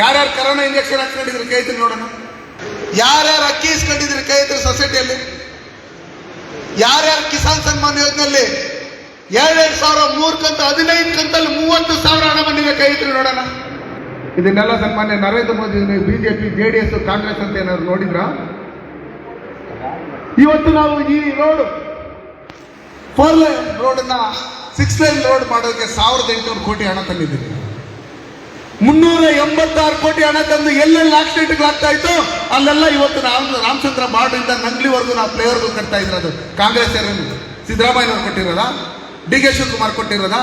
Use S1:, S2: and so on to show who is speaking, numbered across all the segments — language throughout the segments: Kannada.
S1: ಯಾರ್ಯಾರು ಕರೋನಾ ಇಂಜೆಕ್ಷನ್ ಹಾಕ್ಕೊಂಡಿದ್ರು ಕೈ ಎತ್ತಿ ನೋಡೋಣ. ಯಾರ್ಯಾರು ಅಕ್ಕಿ ಇಸ್ಕೊಂಡಿದ್ರು ಕೈ ಎತ್ತಿ ಸೊಸೈಟಿಯಲ್ಲಿ ಯಾರ್ಯಾರು ಕಿಸಾನ್ ಸನ್ಮಾನ್ ಯೋಜನೆಯಲ್ಲಿ ಎರಡೆರಡು ಸಾವಿರ, ಮೂರು ಕಂತು, ಹದಿನೈದು ಕಂತಲ್ಲಿ ಮೂವತ್ತು ಸಾವಿರ ಹಣ ಬಂದಿದೆ ಕೈ ಎತ್ತಿ ನೋಡೋಣ. ಇದನ್ನೆಲ್ಲ ಸನ್ಮಾನ್ಯ Narendra Modi BJP, J D S, Congress ಅಂತ ಏನಾದ್ರು ನೋಡಿದ್ರ? ಇವತ್ತು ನಾವು ಈ ರೋಡ್ ಫೋರ್ ಲೈನ್ ರೋಡನ್ನ ಸಿಕ್ಸ್ ಲೈನ್ ರೋಡ್ ಮಾಡೋಕೆ ಸಾವಿರದ ಎಂಟುನೂರು ಕೋಟಿ ಹಣ ತಂದಿದ್ದೀವಿ. ಮುನ್ನೂರ ಎಂಬತ್ತಾರು ಕೋಟಿ ಹಣ ತಂದು ಎಲ್ಲೆಲ್ಲಿ ಆಕ್ಸಿಡೆಂಟ್ಗಳಾಗ್ತಾ ಇತ್ತು, ಅಲ್ಲೆಲ್ಲ ಇವತ್ತು ರಾಮ್ ರಾಮಚಂದ್ರ ಬಾರ್ಡ್ರಿಂದ ನಂಗ್ಲಿವರೆಗೂ ನಾವು ಪ್ಲೇವರ್ಗೂ ಕಟ್ತಾ ಅದು ಕಾಂಗ್ರೆಸ್ ಸಿದ್ದರಾಮಯ್ಯನವ್ರು ಕೊಟ್ಟಿರೋದ? ಡಿ ಕೆ ಶಿವಕುಮಾರ್ ಕೊಟ್ಟಿರೋದ?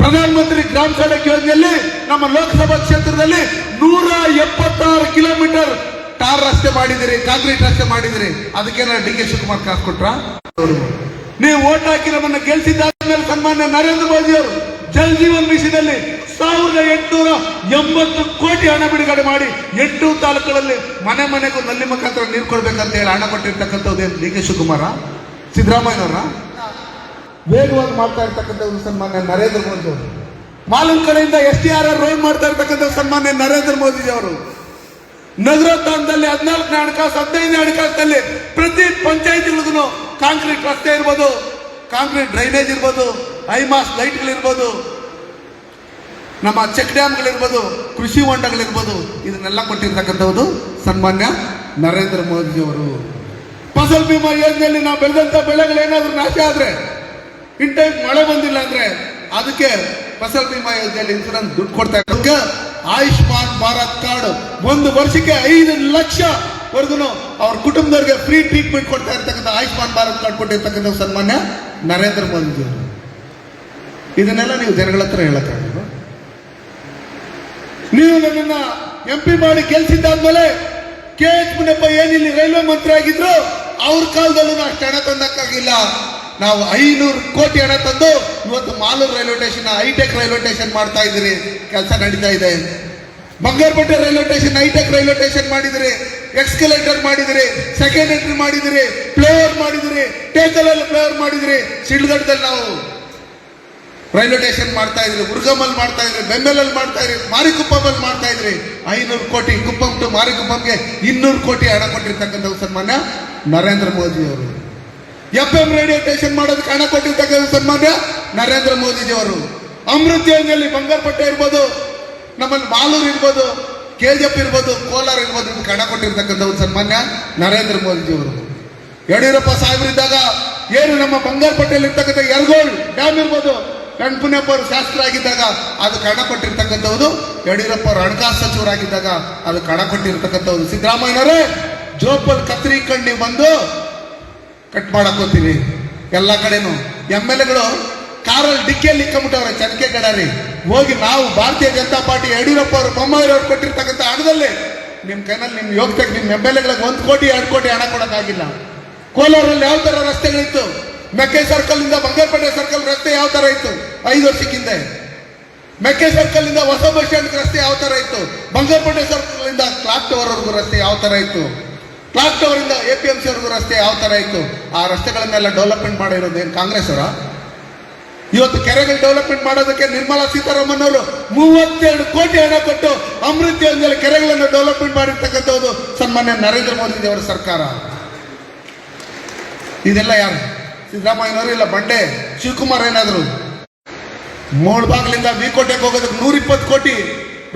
S1: ಪ್ರಧಾನಮಂತ್ರಿ ಗ್ರಾಮ ಸಡಕ್ ಯೋಜನೆಯಲ್ಲಿ ನಮ್ಮ ಲೋಕಸಭಾ ಕ್ಷೇತ್ರದಲ್ಲಿ ನೂರ ಎಪ್ಪತ್ತಾರು ಕಿಲೋಮೀಟರ್ ಟಾರ್ ರಸ್ತೆ ಮಾಡಿದಿರಿ, ಕಾಂಕ್ರೀಟ್ ರಸ್ತೆ ಮಾಡಿದಿರಿ. ಅದಕ್ಕೇನ ಡಿ ಕೆ ಶಿವಕುಮಾರ್ ಕಾಸು ಕೊಟ್ರ? ನೀವು ಓಟ್ ಹಾಕಿ ನಮ್ಮನ್ನ ಗೆಲ್ಸಿದ್ದಾದ್ಮೇಲೆ ಸನ್ಮಾನ್ಯ ನರೇಂದ್ರ ಮೋದಿ ಅವರು ಜಲ್ ಜೀವನ್ ಮಿಷನ್ ಅಲ್ಲಿ ಸಾವಿರದ ಎಂಟುನೂರ ಎಂಬತ್ತು ಕೋಟಿ ಹಣ ಬಿಡುಗಡೆ ಮಾಡಿ ಎಂಟು ತಾಲೂಕುಗಳಲ್ಲಿ ಮನೆ ಮನೆಗೂ ನಲ್ಲಿ ಮುಖಾಂತರ ನೀರು ಕೊಡ್ಬೇಕಂತ ಹೇಳಿ ಹಣ ಕೊಟ್ಟಿರ್ತಕ್ಕಂಥದ್ದು ಡಿ ಕೆ ಶಿವಕುಮಾರ? ಸಿದ್ದರಾಮಯ್ಯನವರ? ವೇಗವಾಗಿ ಮಾಡ್ತಾ ಇರ್ತಕ್ಕಂಥದ್ದು ಸನ್ಮಾನ್ಯ ನರೇಂದ್ರ ಮೋದಿ ಅವರು. ಮಾಲೂಮ್ ಕಡೆಯಿಂದ S T R R road ಮಾಡ್ತಾ ಇರ್ತಕ್ಕಂಥ ಸನ್ಮಾನ್ಯ ನರೇಂದ್ರ ಮೋದಿ ಅವರು. ನಗರೋತ್ಥಾನದಲ್ಲಿ ಹದಿನಾಲ್ಕನೇ ಹಣಕಾಸು, ಹದಿನೈದನೇ ಹಣಕಾಸಿನಲ್ಲಿ ಪ್ರತಿ ಪಂಚಾಯತಿಗಳಿಗೂ ಕಾಂಕ್ರೀಟ್ ರಸ್ತೆ ಇರ್ಬೋದು, ಕಾಂಕ್ರೀಟ್ ಡ್ರೈನೇಜ್ ಇರ್ಬೋದು ಐಮಾಸ್ ಲೈಟ್ಗಳಿರ್ಬೋದು, ನಮ್ಮ ಚೆಕ್ ಡ್ಯಾಮ್ಗಳಿರ್ಬೋದು, ಕೃಷಿ ಹೊಂಡಗಳಿರ್ಬೋದು, ಇದನ್ನೆಲ್ಲ ಕೊಟ್ಟಿರ್ತಕ್ಕಂಥದ್ದು ಸನ್ಮಾನ್ಯ ನರೇಂದ್ರ ಮೋದಿ ಅವರು ಫಸಲ್ ಬಿಮಾ ಯೋಜನೆಯಲ್ಲಿ ನಾವು ಬೆಳೆದಂತ ಬೆಳೆಗಳು ಏನಾದರೂ ನಾಶ ಆದ್ರೆ, ಇನ್ ಟೈಮ್ ಮಳೆ ಬಂದಿಲ್ಲ ಅಂದ್ರೆ, ಅದಕ್ಕೆ ಫಸಲ್ ಬಿಮಾ ಯೋಜನೆಯಲ್ಲಿ ಇನ್ಸೂರೆನ್ಸ್ ದುಡ್ಡು ಕೊಡ್ತಾ ಇರೋದಕ್ಕೆ ಆಯುಷ್ಮಾನ್ ಭಾರತ್ ಕಾರ್ಡ್ ಒಂದು ವರ್ಷಕ್ಕೆ ಐದು ಲಕ್ಷ ವರ್ಗುನು ಅವ್ರ ಕುಟುಂಬದವ್ರಿಗೆ ಫ್ರೀ ಟ್ರೀಟ್ಮೆಂಟ್ ಕೊಡ್ತಾ ಇರ್ತಕ್ಕಂಥ ಆಯುಷ್ಮಾನ್ ಭಾರತ್ ಕಾರ್ಡ್ ಕೊಟ್ಟಿರ್ತಕ್ಕಂಥ ಸನ್ಮಾನ್ಯ ನರೇಂದ್ರ ಮೋದಿ ಅವರು ಇದನ್ನೆಲ್ಲ ನೀವು ಜನಗಳ ಹತ್ರ ಹೇಳಕ್ಕಾಗಲ್ವಾ ನೀವು ನನ್ನನ್ನ ಎಂ ಪಿ ಮಾಡಿ ಗೆಲ್ಸಿದ್ದಾದ್ಮೇಲೆ ಕೆ ಎಚ್ ಮುನಿಯಪ್ಪ ಏನಿಲ್ಲಿ ರೈಲ್ವೆ ಮಂತ್ರಿ ಆಗಿದ್ರು, ಅವ್ರ ಕಾಲದಲ್ಲೂ ಅಷ್ಟು ಹಣ ತಂದಕ್ಕಾಗಿಲ್ಲ. ನಾವು ಐನೂರು ಕೋಟಿ ಹಣ ತಂದು ಇವತ್ತು Malur railway station, hitech railway station ಮಾಡ್ತಾ ಇದ್ದೀರಿ. ಕೆಲಸ ನಡೀತಾ ಇದೆ Bangarapet railway station, hitech railway station ಮಾಡಿದಿರಿ. ಎಕ್ಸ್ಕಲೇಟರ್ ಮಾಡಿದಿರಿ. ಸೆಕೆಂಡ್ ಎಂಟ್ರಿ ಮಾಡಿದಿರಿ. ಫ್ಲೇವರ್ ಮಾಡಿದಿರಿ. ಟೇಕಲಲ್ಲಿ ಫ್ಲೇವರ್ ಮಾಡಿದಿರಿ. ಶಿಡ್ಲಘಟ್ಟದಲ್ಲಿ ನಾವು ರೈಲ್ವೆ ಸ್ಟೇಷನ್ ಮಾಡ್ತಾ ಇದ್ರಿ ಉರ್ಗಮಲ್ಲಿ ಮಾಡ್ತಾ ಇದ್ರಿ ಬೆಂಬಲಲ್ಲಿ ಮಾಡ್ತಾ ಇದ್ರಿ ಮಾರಿಕುಪ್ಪಮಲ್ಲಿ ಮಾಡ್ತಾ ಇದ್ರಿ. ಐನೂರು ಕೋಟಿ ಕುಪ್ಪಂ ಟು ಮಾರಿಕುಪ್ಪಂಗೆ ಇನ್ನೂರು ಕೋಟಿ ಹಣ ಕೊಟ್ಟಿರ್ತಕ್ಕಂಥ ಸನ್ಮಾನ್ಯ ನರೇಂದ್ರ ಮೋದಿ ಅವರು ಎಫ್ ಎಂ ರೇಡಿಯೋ ಸ್ಟೇಷನ್ ಮಾಡೋದಕ್ಕೆ ಹಣ ಕೊಟ್ಟಿರ್ತಕ್ಕಂಥ ಸನ್ಮಾನ್ಯ ನರೇಂದ್ರ ಮೋದಿಜಿ ಅವರು ಅಮೃತ ಯೋಜನೆಯಲ್ಲಿ ಬಂಗಾರಪಟ್ಟೆ ಇರ್ಬೋದು, ನಮ್ಮಲ್ಲಿ ಮಾಲೂರು ಇರ್ಬೋದು ಕೆ ಜಿ ಎಫ್ ಇರ್ಬೋದು, ಕೋಲಾರ ಇರ್ಬೋದು, ಇದಕ್ಕೆ ಹಣ ಕೊಟ್ಟಿರ್ತಕ್ಕಂಥ ಸನ್ಮಾನ್ಯ ನರೇಂದ್ರ ಮೋದಿಜಿಯವರು. ಯಡಿಯೂರಪ್ಪ ಸಾಹೇಬರಿದ್ದಾಗ ಏನು ನಮ್ಮ ಬಂಗಾರಪಟ್ಟೆಯಲ್ಲಿ ಇರ್ತಕ್ಕಂಥ ಯರಗೋಳ್ ಡ್ಯಾಮ್ ಇರ್ಬೋದು ಕಣ್ಪುಣ್ಯಪ್ಪ ಅವರು ಶಾಸ್ತ್ರ ಆಗಿದ್ದಾಗ ಅದು ಕಣ ಕೊಟ್ಟಿರ್ತಕ್ಕಂಥವ್ರು ಯಡಿಯೂರಪ್ಪ ಅವರು ಹಣಕಾಸು ಸಚಿವರಾಗಿದ್ದಾಗ ಅದು ಕಣ ಕೊಟ್ಟಿರ್ತಕ್ಕಂಥವ್ರು ಸಿದ್ದರಾಮಯ್ಯನವರೇ, ಜೋಪಲ್ ಕತ್ರಿ ಕಣ್ಣಿ ಬಂದು ಕಟ್ ಮಾಡಕೋತೀವಿ ಎಲ್ಲ ಕಡೆನೂ. ಎಂ ಎಲ್ ಎಗಳು ಕಾರಲ್ಲಿ ಡಿಕ್ಕಿಯಲ್ಲಿ ಇಕ್ಕಬಿಟ್ಟವ್ರೆ ಚನಕೆ ಗಡಾರಿ ಹೋಗಿ ನಾವು ಭಾರತೀಯ ಜನತಾ ಪಾರ್ಟಿ ಯಡಿಯೂರಪ್ಪ ಅವರು, ಬೊಮ್ಮಾಯಿ ಅವರು ಕೊಟ್ಟಿರ್ತಕ್ಕಂಥ ಹಣದಲ್ಲಿ ನಿಮ್ಮ ಕೈನಲ್ಲಿ ನಿಮ್ಮ ಯೋಗ್ಯಕ್ಕೆ ನಿಮ್ಮ ಎಂ ಎಲ್ ಎಗಳಿಗೆ ಒಂದು ಕೋಟಿ, ಎರಡು ಕೋಟಿ ಹಣ ಕೊಡೋಕ್ಕಾಗಿಲ್ಲ. ಕೋಲಾರಲ್ಲಿ ಯಾವ ಥರ ರಸ್ತೆಗಳಿತ್ತು? ಮೆಕ್ಕೆ ಸರ್ಕಲ್ ಇಂದ ಬಂಗಾರಪೇಟೆ ಸರ್ಕಲ್ ರಸ್ತೆ ಯಾವ ತರ ಇತ್ತು? ಐದು ವರ್ಷಕ್ಕಿಂತ ಮೆಕ್ಕೆ ಸರ್ಕಲ್ ಇಂದ ಹೊಸ ಬಸ್ ಸ್ಟ್ಯಾಂಡ್ ರಸ್ತೆ ಯಾವ ತರ ಇತ್ತು? ಬಂಗಾರಪೇಟೆ ಸರ್ಕಲ್ ಇಂದ ಕ್ಲಾಕ್ ಟವರ್ ರಸ್ತೆ ಯಾವ ತರ ಇತ್ತು? ಕ್ಲಾಕ್ ಟವರ್ ಇಂದ ಎ ಪಿ ಎಂ ಸಿ ವರೆಗೂ ರಸ್ತೆ ಯಾವ ತರ ಇತ್ತು? ಆ ರಸ್ತೆಗಳನ್ನೆಲ್ಲ ಡೆವಲಪ್ಮೆಂಟ್ ಮಾಡಿರೋದು ಏನು ಕಾಂಗ್ರೆಸ್ ಅವರ? ಇವತ್ತು ಕೆರೆಗಳು ಡೆವಲಪ್ಮೆಂಟ್ ಮಾಡೋದಕ್ಕೆ ನಿರ್ಮಲಾ ಸೀತಾರಾಮನ್ ಅವರು ಮೂವತ್ತೆರಡು ಕೋಟಿ ಹಣ ಕೊಟ್ಟು ಅಮೃತ ಯೋಜನೆ ಕೆರೆಗಳನ್ನು ಡೆವಲಪ್ಮೆಂಟ್ ಮಾಡಿರ್ತಕ್ಕಂಥದ್ದು ಸನ್ಮಾನ್ಯ ನರೇಂದ್ರ ಮೋದಿ ಅವರ ಸರ್ಕಾರ. ಇದೆಲ್ಲ ಯಾರು? ಸಿದ್ದರಾಮಯ್ಯನವರು ಇಲ್ಲ, ಬಂಡೆ. ಶಿವಕುಮಾರ್ ಏನಾದ್ರು? ಮೂಳ್ಬಾಗ್ಲಿಂದ ವಿಕೋಟೆಗೆ ಹೋಗೋದಕ್ಕೆ ನೂರ ಇಪ್ಪತ್ತು ಕೋಟಿ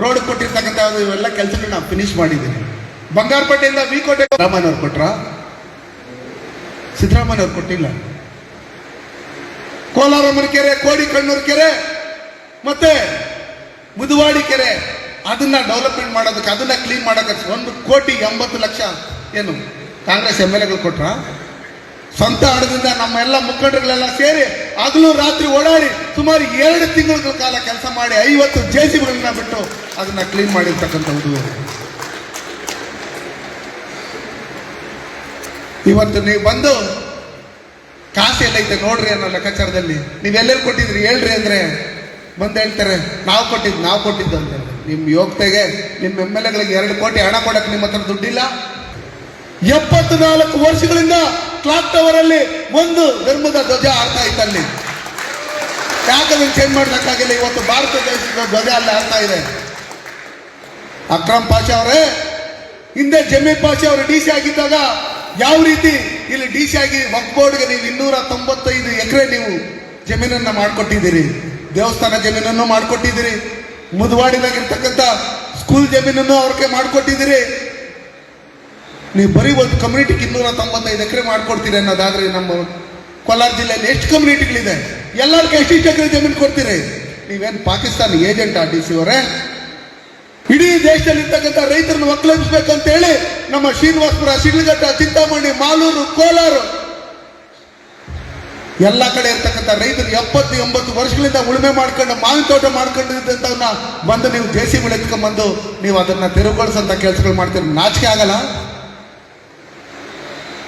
S1: ರೋಡ್ ಕೊಟ್ಟಿರ್ತಕ್ಕಂಥ ಇವೆಲ್ಲ ಕೆಲಸಗಳನ್ನ ನಾವು ಫಿನಿಶ್ ಮಾಡಿದ್ದೀನಿ ಬಂಗಾರಪೇಟೆಯಿಂದ ವಿಕೋಟೆ ಸಿದ್ದರಾಮಯ್ಯವ್ರು ಕೊಟ್ರ? ಸಿದ್ದರಾಮಯ್ಯನವ್ರು ಕೊಟ್ಟಿಲ್ಲ. ಕೋಲಾರಮ್ಮನ ಕೆರೆ ಕೋಡಿ ಕಣ್ಣೂರು ಕೆರೆ, ಮತ್ತೆ ಮುದುವಾಡಿ ಕೆರೆ. ಅದನ್ನ ಡೆವಲಪ್ಮೆಂಟ್ ಮಾಡೋದಕ್ಕೆ, ಅದನ್ನ ಕ್ಲೀನ್ ಮಾಡೋದಕ್ಕೆ ಒಂದು ಕೋಟಿ ಎಂಬತ್ತು ಲಕ್ಷ ಏನು ಕಾಂಗ್ರೆಸ್ ಎಂ ಎಲ್ ಎಗಳು ಕೊಟ್ರ? ಸ್ವಂತ ಹಣದಿಂದ ನಮ್ಮ ಎಲ್ಲ ಮುಖಂಡರುಗಳೆಲ್ಲ ಸೇರಿ ಹಗಲು ರಾತ್ರಿ ಓಡಾಡಿ ಸುಮಾರು ಎರಡು ತಿಂಗಳ ಕಾಲ ಕೆಲಸ ಮಾಡಿ ಐವತ್ತು ಜೆ ಸಿ ಬಿಗಳನ್ನ ಬಿಟ್ಟು ಅದನ್ನ ಕ್ಲೀನ್ ಮಾಡಿರ್ತಕ್ಕಂಥದ್ದು ಇವತ್ತು ನೀವು ಬಂದು ಕಾಸು ಎಲ್ಲೈತೆ ನೋಡ್ರಿ ಅನ್ನೋ ಲೆಕ್ಕಾಚಾರದಲ್ಲಿ ನೀವೆಲ್ಲರೂ ಕೊಟ್ಟಿದ್ರಿ, ಹೇಳ್ರಿ ಅಂದ್ರೆ ಬಂದು ಹೇಳ್ತಾರೆ, ನಾವು ಕೊಟ್ಟಿದ್ದು ನಾವು ಕೊಟ್ಟಿದ್ದು ಅಂತ. ನಿಮ್ಮ ಯೋಗ್ಯತೆಗೆ ನಿಮ್ಮ ಎಂ ಎಲ್ ಎಗಳಿಗೆ ಎರಡು ಕೋಟಿ ಹಣ ಕೊಡಕ್ಕೆ ನಿಮ್ಮ ಹತ್ರ ದುಡ್ಡಿಲ್ಲ ಎಪ್ಪತ್ನಾಲ್ಕು ವರ್ಷಗಳಿಂದ ಕ್ಲಾಕ್ ಟವರ್ ಅಲ್ಲಿ ಒಂದು ಧರ್ಮದ ಧ್ವಜ ಹಾರ್ತಾ ಇತ್ತಲ್ಲಿ ಯಾಕಂದ್ರೆ ಚೇಂಜ್ ಮಾಡ್ಲಿಕ್ಕಾಗಿಲ್ಲ? ಇವತ್ತು ಭಾರತ ದೇಶದ ಧ್ವಜ ಅಲ್ಲಿ ಆಗ್ತಾ ಇದೆ. ಅಕ್ರಮ್ ಪಾಷಾ ಅವರೇ, ಹಿಂದೆ ಜಮೀರ್ ಪಾಷಾ ಅವರು ಡಿ ಸಿ ಆಗಿದ್ದಾಗ ಯಾವ ರೀತಿ ಇಲ್ಲಿ ಡಿ ಸಿ ಆಗಿ ವಕ್ ಬೋರ್ಡ್ಗೆ ನೀವು ಇನ್ನೂರ ತೊಂಬತ್ತೈದು ಎಕರೆ ನೀವು ಜಮೀನನ್ನ ಮಾಡಿಕೊಟ್ಟಿದ್ದೀರಿ? ದೇವಸ್ಥಾನ ಜಮೀನನ್ನು ಮಾಡಿಕೊಟ್ಟಿದ್ದೀರಿ? ಮುದುವಾಡಿನಾಗಿರ್ತಕ್ಕಂಥ ಸ್ಕೂಲ್ ಜಮೀನನ್ನು ಅವ್ರಿಗೆ ಮಾಡಿಕೊಟ್ಟಿದ್ದೀರಿ? ನೀವು ಬರೀ ಒಂದು ಕಮ್ಯುನಿಟಿಗೆ ಇನ್ನೂರ ತೊಂಬತ್ತೈದು ಎಕರೆ ಮಾಡ್ಕೊಡ್ತೀರಿ ಅನ್ನೋದಾದ್ರೆ ನಮ್ಮ ಕೋಲಾರ ಜಿಲ್ಲೆಯಲ್ಲಿ ಎಷ್ಟು ಕಮ್ಯುನಿಟಿಗಳಿದೆ ಎಲ್ಲರಿಗೂ ಎಷ್ಟಿಷ್ಟು ಎಕರೆ ಜಮೀನು ಕೊಡ್ತೀರಿ? ನೀವೇನು ಪಾಕಿಸ್ತಾನ ಏಜೆಂಟ್ ಡಿ ಸಿ ಅವರೇ? ಇಡೀ ದೇಶದಲ್ಲಿ ಇರ್ತಕ್ಕಂಥ ರೈತರನ್ನು ಒಕ್ಕಲೆಬ್ಸ್ಬೇಕಂತ ಹೇಳಿ ನಮ್ಮ ಶ್ರೀನಿವಾಸಪುರ ಶಿಡ್ಲಘಟ್ಟ ಚಿಂತಾಮಣಿ, ಮಾಲೂರು, ಕೋಲಾರ ಎಲ್ಲ ಕಡೆ ಇರ್ತಕ್ಕಂಥ ರೈತರು ಎಪ್ಪತ್ತು ಎಂಬತ್ತು ವರ್ಷಗಳಿಂದ ಉಳುಮೆ ಮಾಡ್ಕೊಂಡು, ಮಾವಿನ ತೋಟ ಮಾಡ್ಕೊಂಡಿದ್ದಂಥವನ್ನ ಬಂದು ನೀವು ಜೆ ಸಿ ಬಂದು ನೀವು ಅದನ್ನ ತೆರವುಗೊಳಿಸಂತ ಕೆಲಸಗಳು ಮಾಡ್ತೀರಿ. ನಾಚಿಕೆ ಆಗಲ್ಲ.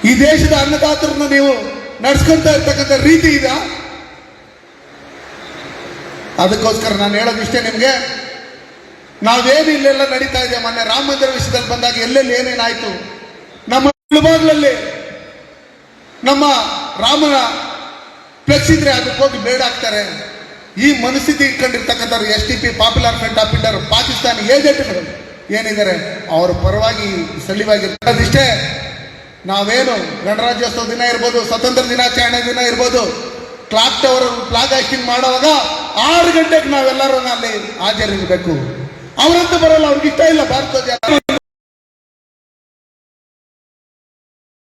S1: ಈ ದೇಶದ ಅನ್ನದಾತರನ್ನ ನೀವು ನಡ್ಸ್ಕೊಂತ ಇರ್ತಕ್ಕಂಥ ರೀತಿ ಇದ? ಅದಕ್ಕೋಸ್ಕರ ನಾನು ಹೇಳೋದಿಷ್ಟೇ ನಿಮಗೆ. ನಾವೇನು ಇಲ್ಲೆಲ್ಲ ನಡೀತಾ ಇದೆ? ಮೊನ್ನೆ ರಾಮ ಮಂದಿರ ವಿಷಯದಲ್ಲಿ ಬಂದಾಗ ಎಲ್ಲೆಲ್ಲಿ ಏನೇನಾಯ್ತು? ನಮ್ಮ ಮುಳುಬಾಗ್ಲಲ್ಲಿ ನಮ್ಮ ರಾಮನ ಫ್ಲೆಕ್ಸ್ ಇದ್ರೆ ಅದಕ್ಕೆ ಹೋಗಿ ಬೇಡ ಆಗ್ತಾರೆ ಈ ಮನಸ್ಥಿತಿ ಇಟ್ಕೊಂಡಿರ್ತಕ್ಕಂಥವ್ರು S T P, Popular Front of India Pakistan ಏಜೆಂಟ್ಗಳು ಏನಿದ್ದಾರೆ, ಅವ್ರ ಪರವಾಗಿ ಸಲಿವಾಗಿರ್ತದಿಷ್ಟೇ ನಾವೇನು ಗಣರಾಜ್ಯೋತ್ಸವ ದಿನ ಇರ್ಬೋದು, ಸ್ವತಂತ್ರ ದಿನಾಚರಣೆ ದಿನ ಇರ್ಬೋದು ಕ್ಲಾಕ್ ಟವರ್ ಫ್ಲಾಗ್ ಹಾಕಿಂಗ್ ಮಾಡುವಾಗ ಆರು ಗಂಟೆಗೆ ನಾವೆಲ್ಲರೂ ಅಲ್ಲಿ ಹಾಜರಿರಬೇಕು. ಅವರಂತೂ ಬರಲ್ಲ ಅವ್ರಿಗೆ ಇಷ್ಟ ಇಲ್ಲ ಭಾರತ